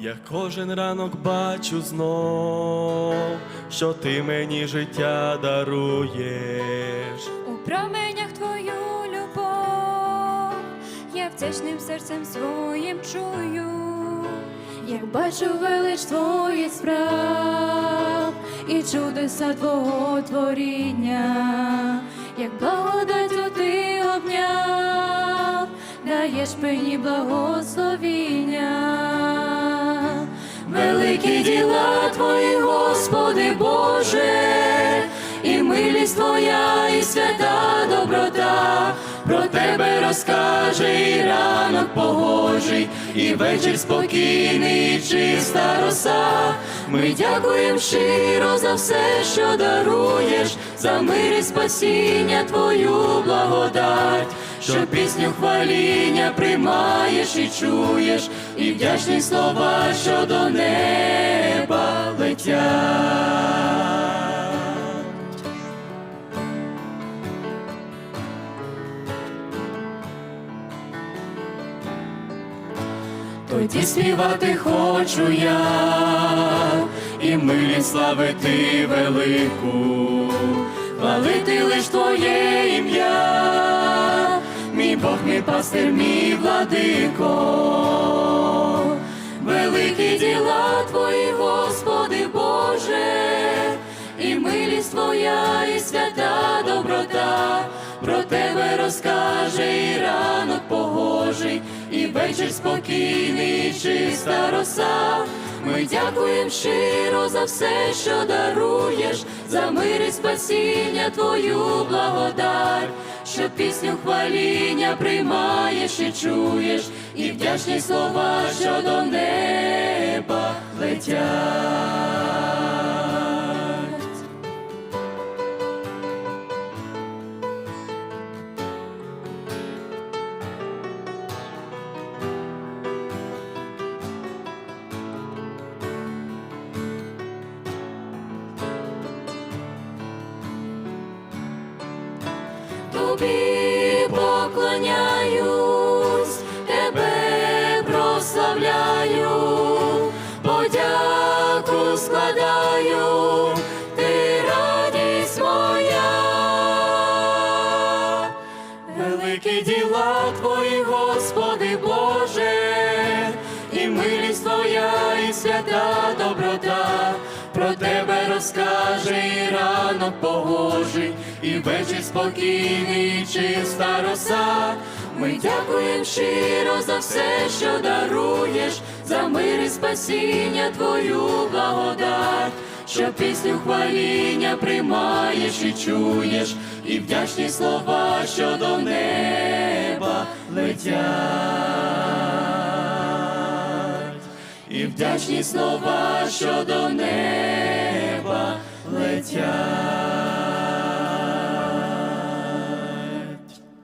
Я кожен ранок бачу знов, що ти мені життя даруєш. У променях твою любов, я вдячним серцем своїм чую, як бачу велич твоїх справ і чудеса твого творіння, як благодаттю ти обняв, даєш мені благословіння. Великі діла твої, Господи Боже, і милість Твоя, і свята доброта, про тебе розкаже і ранок погожий, і вечір спокійний, і чиста роса. Ми дякуємо щиро за все, що даруєш, за мир і спасіння Твою благодать, що пісню хваління приймаєш і чуєш, і вдячні слова, що до неба летять. Тоді співати хочу я, і милість славити велику, хвалити лиш Твоє ім'я, Бог, мій пастир, мій владико, великі діла Твої, Господи Боже, і милість Твоя, і свята доброта, про Тебе розкаже і ранок погожий, і вечір спокійний, і чиста роса. Ми дякуємо щиро за все, що даруєш, за мир і спасіння Твою благодать, що пісню хваління приймаєш і чуєш, і вдячні слова, що до неба летять. Тобі поклоняюсь, тебе прославляю, подяку складаю, ти радість моя. Великі діла Твої, Господи Боже, і милість Твоя, і свята доброта, про Тебе розкаже і ранок погожий, і вечір спокійний, і чиста роса. Ми дякуємо щиро за все, що даруєш, за мир і спасіння Твою благодать, що пісню хваління приймаєш і чуєш, і вдячні слова, що до неба летять, і вдячні слова, що до неба.